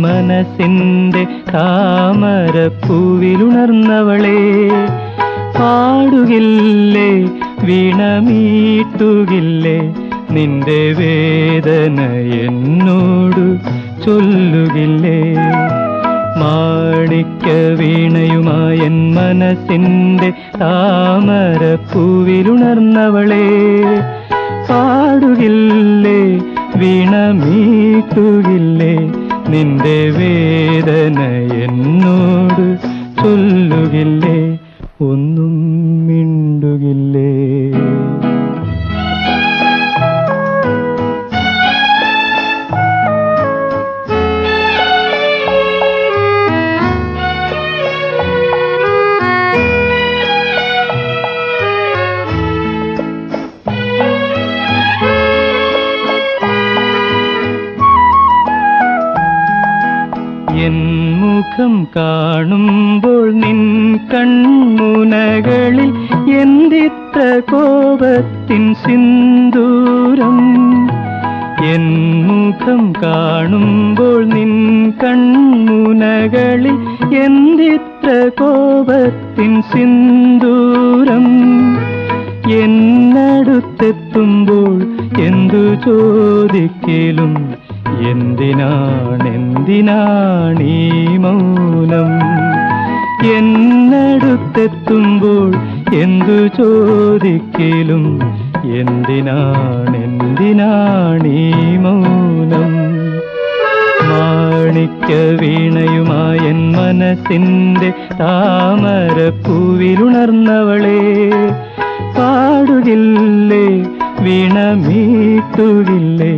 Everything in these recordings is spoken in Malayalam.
മനസ്സിന്റെ താമരപ്പൂവിലുണർന്നവളെ പാടുകില്ലേ വീണമീട്ടുകില്ലേ നിന്റെ വേദന എന്നോട് ചൊല്ലുകില്ലേ. മാണിക്ക വീണയുമായൻ മനസ്സിന്റെ താമരപ്പൂവിലുണർന്നവളെ പാടുകില്ലേ വീണമീട്ടുകില്ലേ നിന്റെ വേദന എന്നോട് ചൊല്ലുകില്ലേ? ഒന്നും മുഖം കാണുമ്പോൾ നിൻ കൺമുനകളിൽ എന്തിത്ര കോപത്തിൻ സിന്ദൂരം എൻ മുഖം കാണുമ്പോൾ നിൻ കൺമുനകളിൽ എന്തിത്ര കോപത്തിൻ സിന്ദൂരം എന്നടുത്തെത്തുമ്പോൾ എന്തു ചോദിക്കലും എന്തിനാണെന്തിനാണീ മൗനം. എന്നടുത്തെത്തുമ്പോൾ എന്തു ചോദിക്കലും എന്തിനാണെന്തിനാണീ മൗനം? മാണിക്യ വീണയുമായൻ മനസ്സിന്റെ താമരപ്പൂവിലുണർന്നവളെ പാടുകില്ലേ വീണമീട്ടുകില്ലേ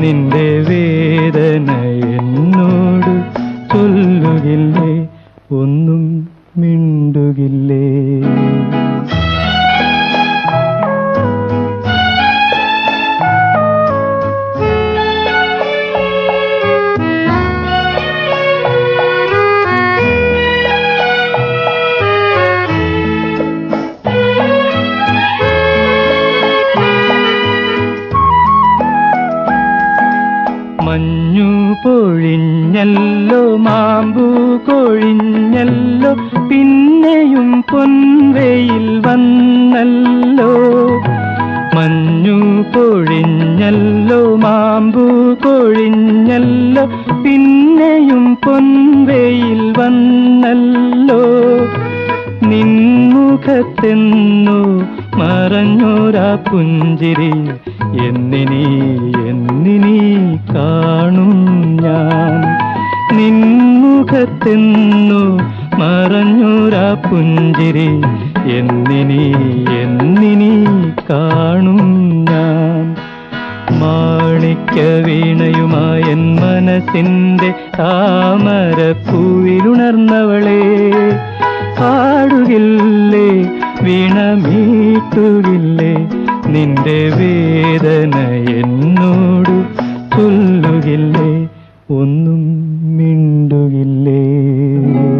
നിന്റെ വേദന എന്നോട് ചൊല്ലുകില്ലേ? ഒന്നും മിണ്ടുകില്ലേ? മഞ്ഞു പൊഴിഞ്ഞല്ലോ മാമ്പു കൊഴിഞ്ഞല്ലോ പിന്നെയും പൊൻവെയിൽ വന്നല്ലോ. മഞ്ഞു പൊഴിഞ്ഞല്ലോ മാമ്പു കൊഴിഞ്ഞല്ലോ പിന്നെയും പൊൻവെയിൽ വന്നല്ലോ. നിൻമുഖത്തെന്നു മറഞ്ഞൂരാ പുഞ്ചിരി എന്നിനി മറഞ്ഞോരാ പുഞ്ചിരി. എന്നിനി എന്നിനി കാണും ഞാൻ. മാണിക്യ വീണയുമായൻ മനസ്സിന്റെ താമരപ്പൂവിലുണർന്നവളെ. പാടുകില്ലേ വീണമീട്ടുകില്ലേ നിന്റെ വേദന